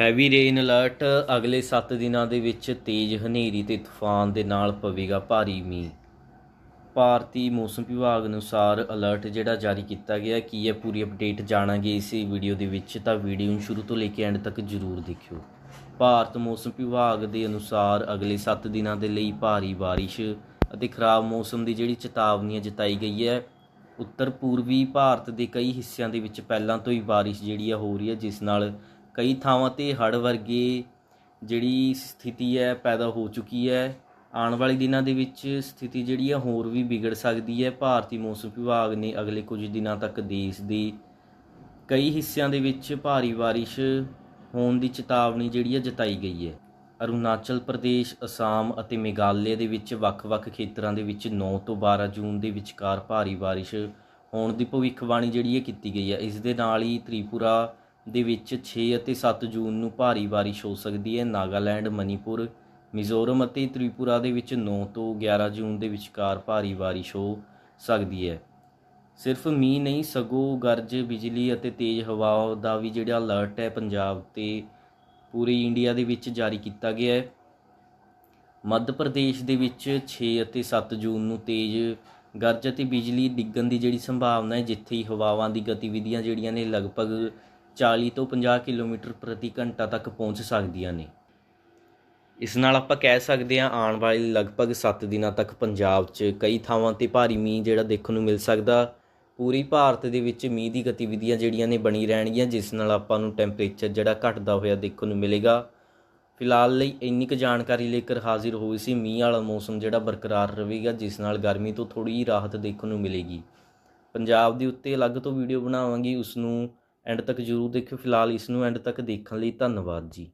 Heavy rain alert ਅਗਲੇ 7 ਦਿਨਾਂ ਦੇ ਵਿੱਚ ਤੇਜ਼ ਹਨੇਰੀ ਤੇ ਤੂਫਾਨ ਦੇ ਨਾਲ ਪਵੇਗਾ ਭਾਰੀ ਮੀਂਹ। ਭਾਰਤੀ ਮੌਸਮ ਵਿਭਾਗ ਅਨੁਸਾਰ ਅਲਰਟ ਜਿਹੜਾ ਜਾਰੀ ਕੀਤਾ ਗਿਆ ਕੀ ਹੈ, ਪੂਰੀ ਅਪਡੇਟ ਜਾਣਾਂਗੇ ਇਸ ਵੀਡੀਓ ਦੇ ਵਿੱਚ, ਤਾਂ ਵੀਡੀਓ ਨੂੰ ਸ਼ੁਰੂ ਤੋਂ ਲੈ ਕੇ ਐਂਡ ਤੱਕ ਜ਼ਰੂਰ ਦੇਖਿਓ। ਭਾਰਤ ਮੌਸਮ ਵਿਭਾਗ ਦੇ ਅਨੁਸਾਰ ਅਗਲੇ 7 ਦਿਨਾਂ ਦੇ ਲਈ ਭਾਰੀ ਬਾਰਿਸ਼ ਅਤੇ ਖਰਾਬ ਮੌਸਮ ਦੀ ਜਿਹੜੀ ਚੇਤਾਵਨੀ ਜਤਾਈ ਗਈ ਹੈ। ਉੱਤਰ ਪੂਰਬੀ ਭਾਰਤ ਦੇ ਕਈ ਹਿੱਸਿਆਂ ਦੇ ਵਿੱਚ ਪਹਿਲਾਂ ਤੋਂ ਹੀ ਬਾਰਿਸ਼ ਜਿਹੜੀ ਆ ਹੋ ਰਹੀ ਹੈ, ਜਿਸ ਨਾਲ ਕਈ ਥਾਵਾਂ ਤੇ ਹੜ੍ਹ ਵਰਗੇ ਜਿਹੜੀ ਸਥਿਤੀ ਹੈ, ਪੈਦਾ ਹੋ ਚੁੱਕੀ ਹੈ। ਆਉਣ ਵਾਲੇ ਦਿਨਾਂ ਦੇ ਵਿੱਚ ਸਥਿਤੀ ਜਿਹੜੀ ਆ, ਹੋਰ ਵੀ ਵਿਗੜ ਸਕਦੀ ਹੈ। ਭਾਰਤੀ ਮੌਸਮ ਵਿਭਾਗ ਨੇ ਅਗਲੇ ਕੁਝ ਦਿਨਾਂ ਤੱਕ ਦੇਸ਼ ਦੇ ਕਈ ਹਿੱਸਿਆਂ ਦੇ ਵਿੱਚ ਭਾਰੀ ਬਾਰਿਸ਼ ਹੋਣ ਦੀ ਚੇਤਾਵਨੀ ਜਿਹੜੀ ਹੈ ਜਤਾਈ ਗਈ ਹੈ। ਅਰੁਣਾਚਲ ਪ੍ਰਦੇਸ਼, ਅਸਾਮ ਅਤੇ ਮੇਘਾਲਿਆ ਦੇ ਵਿੱਚ ਵੱਖ-ਵੱਖ ਖੇਤਰਾਂ ਦੇ ਵਿੱਚ 9 ਤੋਂ 12 ਜੂਨ ਦੇ ਵਿਚਕਾਰ ਭਾਰੀ ਬਾਰਿਸ਼ ਹੋਣ ਦੀ ਭਵਿੱਖਬਾਣੀ ਜਿਹੜੀ ਹੈ ਕੀਤੀ ਗਈ ਹੈ। ਇਸ ਦੇ ਨਾਲ ਹੀ ਤ੍ਰਿਪੁਰਾ ਦੇ ਵਿੱਚ 6 ਅਤੇ 7 ਜੂਨ ਨੂੰ ਭਾਰੀ ਬਾਰਿਸ਼ ਹੋ ਸਕਦੀ ਹੈ। ਨਾਗਾਲੈਂਡ, ਮਨੀਪੁਰ, ਮਿਜ਼ੋਰਮ ਅਤੇ ਤ੍ਰਿਪੁਰਾ ਦੇ ਵਿੱਚ 9 ਤੋਂ 11 ਜੂਨ ਦੇ ਵਿਚਕਾਰ ਭਾਰੀ ਬਾਰਿਸ਼ ਹੋ ਸਕਦੀ ਹੈ। ਸਿਰਫ ਮੀਂਹ ਨਹੀਂ, ਸਗੋਂ ਗਰਜ, ਬਿਜਲੀ ਅਤੇ ਤੇਜ਼ ਹਵਾ ਦਾ ਵੀ ਜਿਹੜਾ ਅਲਰਟ ਹੈ, ਪੰਜਾਬ ਤੇ ਪੂਰੀ ਇੰਡੀਆ ਦੇ ਵਿੱਚ ਜਾਰੀ ਕੀਤਾ ਗਿਆ ਹੈ। ਮੱਧ ਪ੍ਰਦੇਸ਼ ਦੇ ਵਿੱਚ 6 ਅਤੇ 7 ਜੂਨ ਨੂੰ ਤੇਜ਼ ਗਰਜ ਅਤੇ ਬਿਜਲੀ ਡਿੱਗਣ ਦੀ ਜਿਹੜੀ ਸੰਭਾਵਨਾ ਹੈ, ਜਿੱਥੇ ਹੀ ਹਵਾਵਾਂ ਦੀ ਗਤੀਵਿਧੀਆਂ ਜਿਹੜੀਆਂ ਨੇ ਲਗਭਗ 40 ਤੋਂ 50 ਕਿਲੋਮੀਟਰ ਪ੍ਰਤੀ ਘੰਟਾ ਤੱਕ ਪਹੁੰਚ ਸਕਦੀਆਂ ਨੇ। ਇਸ ਨਾਲ ਆਪਾਂ ਕਹਿ ਸਕਦੇ ਹਾਂ ਆਉਣ ਵਾਲੇ ਲਗਭਗ 7 ਦਿਨਾਂ ਤੱਕ ਪੰਜਾਬ 'ਚ ਕਈ ਥਾਵਾਂ ਤੇ ਭਾਰੀ ਮੀਂਹ ਜਿਹੜਾ ਦੇਖਣ ਨੂੰ ਮਿਲ ਸਕਦਾ। ਪੂਰੀ ਭਾਰਤ ਦੇ ਵਿੱਚ ਮੀਂਹ ਦੀ ਗਤੀਵਿਧੀਆਂ ਜਿਹੜੀਆਂ ਨੇ ਬਣੀ ਰਹਿਣਗੀਆਂ, ਜਿਸ ਨਾਲ ਆਪਾਂ ਨੂੰ ਟੈਂਪਰੇਚਰ ਜਿਹੜਾ ਘਟਦਾ ਹੋਇਆ ਦੇਖਣ ਨੂੰ ਮਿਲੇਗਾ। ਫਿਲਹਾਲ ਲਈ ਇੰਨੀ ਕੁ ਜਾਣਕਾਰੀ ਲੈ ਕੇ ਹਾਜ਼ਰ ਹੋਈ ਸੀ, ਮੀਂਹ ਵਾਲਾ ਮੌਸਮ ਜਿਹੜਾ ਬਰਕਰਾਰ ਰਹੇਗਾ, ਜਿਸ ਨਾਲ ਗਰਮੀ ਤੋਂ ਥੋੜੀ ਜਿਹੀ ਰਾਹਤ ਦੇਖਣ ਨੂੰ ਮਿਲੇਗੀ। ਪੰਜਾਬ ਦੇ ਉੱਤੇ ਅਲੱਗ ਤੋਂ ਵੀਡੀਓ ਬਣਾਵਾਂਗੀ ਉਸ ਨੂੰ ਐਂਡ ਤੱਕ ਜ਼ਰੂਰ ਦੇਖਿਓ। ਫਿਲਹਾਲ ਇਸ ਨੂੰ ਐਂਡ ਤੱਕ ਦੇਖਣ ਲਈ ਧੰਨਵਾਦ ਜੀ।